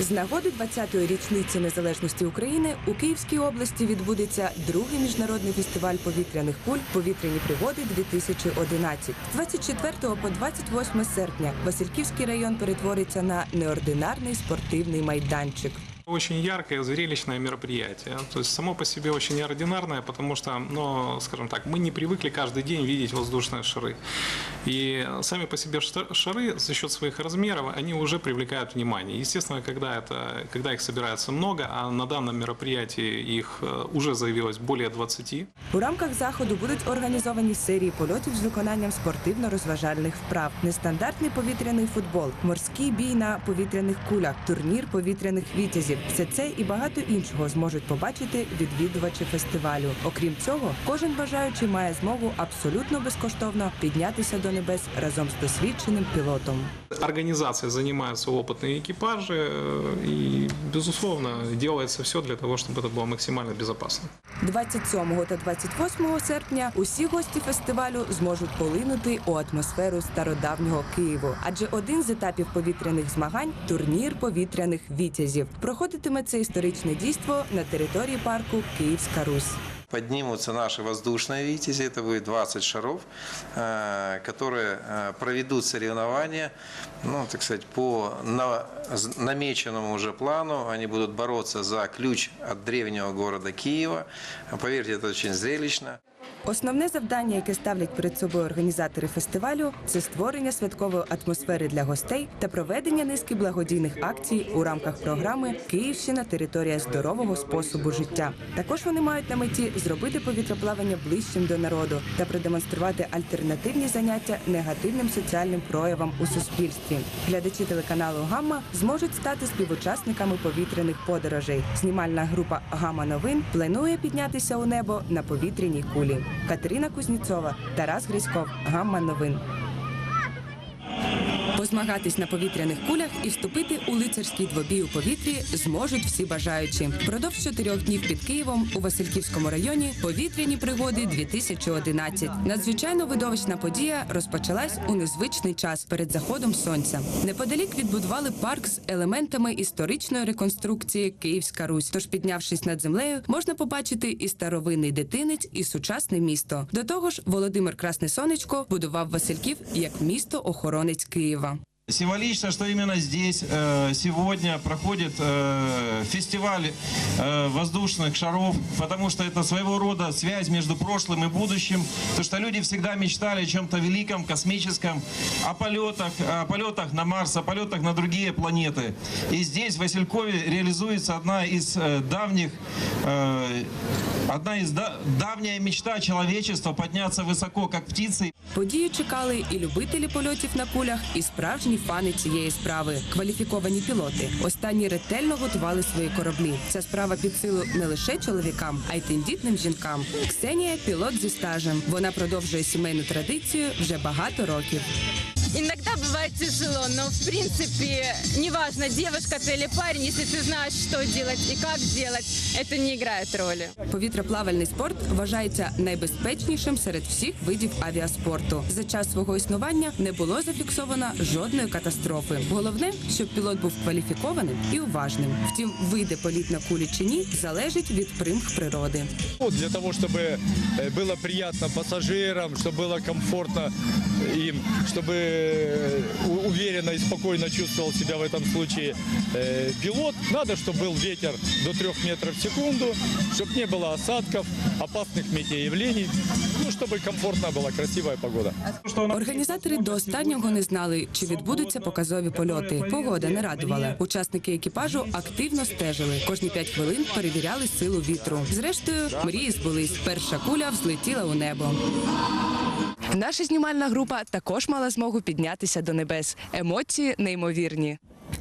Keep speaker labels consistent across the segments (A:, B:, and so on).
A: З нагоди 20-ї річниці незалежності України у Київській області відбудеться другий міжнародний фестиваль повітряних куль Повітряні пригоди 2011 З 24 по 28 серпня Васильківський район перетвориться на неординарний спортивний майданчик.
B: Очень яркое, зрелищное мероприятие. То есть само по себе очень неординарное, потому что, ну, скажем так, мы не привыкли каждый день видеть воздушные шары. И сами по себе ша- шары за счет своих размеров, они уже привлекают внимание. Естественно, когда, это, когда их собирается много, а на данном мероприятии их э, уже заявилось более 20,
A: У рамках заходу будуть організовані серії польотів з виконанням спортивно-розважальних вправ, нестандартний повітряний футбол, морський бій на повітряних кулях, турнір повітряних вітязів. Все це і багато іншого зможуть побачити відвідувачі фестивалю. Окрім цього, кожен бажаючий має змогу абсолютно безкоштовно піднятися до небес разом з досвідченим пілотом.
B: Организацией занимаются опытные экипажи, э, и, безусловно, делается все для того, чтобы это было максимально безопасно.
A: 27 та 28 серпня усі гості фестивалю зможуть полинути у атмосферу стародавнього Києву. Адже один з етапів повітряних змагань турнір повітряних вітязів. Проходитиме це історичне дійство на території парку Київська Русь.
C: Поднимутся наши воздушные «Витязи», это будет 20 шаров, э, которые э, проведут соревнования, ну, так сказать, по намеченному уже плану. Они будут бороться за ключ от древнего города Киева. Поверьте, это очень зрелищно.
A: Основне завдання, яке ставлять перед собою організатори фестивалю, це створення святкової атмосфери для гостей та проведення низки благодійних акцій у рамках програми Київщина територія здорового способу життя. Також вони мають на меті зробити повітроплавання ближчим до народу та продемонструвати альтернативні заняття негативним соціальним проявам у суспільстві. Глядачі телеканалу Гамма зможуть стати співучасниками повітряних подорожей. Знімальна група Гамма новин планує піднятися у небо на повітряній кулі. Катерина Кузніцова, Тарас Гріськов, Гамма новин. Позмагатись на повітряних кулях і вступити у лицарський двобій у повітрі зможуть всі бажаючі. Впродовж чотирьох днів під Києвом у Васильківському районі повітряні пригоди 2011. Надзвичайно видовищна подія розпочалась у незвичний час перед заходом сонця. Неподалік відбудували парк з елементами історичної реконструкції Київська Русь. Тож, піднявшись над землею, можна побачити і старовинний дитинець, і сучасне місто. До того ж, Володимир Красне Сонечко будував Васильків як місто охоронець Києва.
D: Символично, что именно здесь э, сегодня проходит э, фестиваль э, воздушных шаров, потому что это своего рода связь между прошлым и будущим, то что люди всегда мечтали о чем-то великом, космическом, о полетах, о полетах на Марс, о полетах на другие планеты. И здесь, в Василькове, реализуется одна из э, давних, э, одна из да- давняя мечта человечества подняться высоко, как птицы,
A: Подію чекали і любителі польотів на кулях, і справжні фани цієї справи кваліфіковані пілоти. Останні ретельно готували свої кораблі. Ця справа під силу не лише чоловікам, а й тендітним жінкам. Ксенія пілот зі стажем. Вона продовжує сімейну традицію вже багато років.
E: Иногда бывает тяжело, но в принципе, неважно, девушка ты или парень, если ты знаешь, что делать и как делать, это не играет роли.
A: Повітроплавальний спорт вважається найбезпечнішим серед всіх видів авіаспорту. За час свого існування не було зафіксовано жодної катастрофи. Головне, щоб пілот був кваліфікованим і уважним. Втім, вийде політ на кулі чи ні, залежить від примх природи.
F: Ну, Для того, чтобы э, было приятно пассажирам, чтобы было комфортно им, чтобы э, у- уверенно и спокойно чувствовал себя в этом случае э, пилот, надо, чтобы был ветер до 3 метров в секунду, чтобы не было осадков, опасных метеоявлений, ну, чтобы комфортная была, красивая погода.
A: Організатори до останнього не знали, чи відбудуться показові польоти. Погода не радувала. Учасники екіпажу активно стежили. Кожні п'ять хвилин перевіряли силу вітру. Зрештою, мрії збулись. Перша куля взлетіла у небо. Наша знімальна група також мала змогу піднятися до небес. Емоції неймовірні.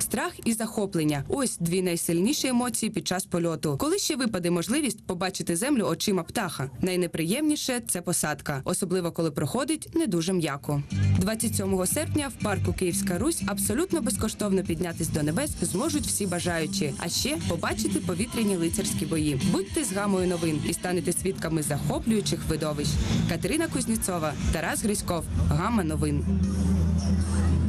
A: Страх і захоплення ось дві найсильніші емоції під час польоту. Коли ще випаде можливість побачити землю очима птаха. Найнеприємніше це посадка, особливо коли проходить не дуже м'яко. 27 серпня в парку Київська Русь абсолютно безкоштовно піднятись до небес зможуть всі бажаючі, а ще побачити повітряні лицарські бої. Будьте з гамою новин і станете свідками захоплюючих видовищ. Катерина Кузніцова, Тарас Грицьков, Гама новин.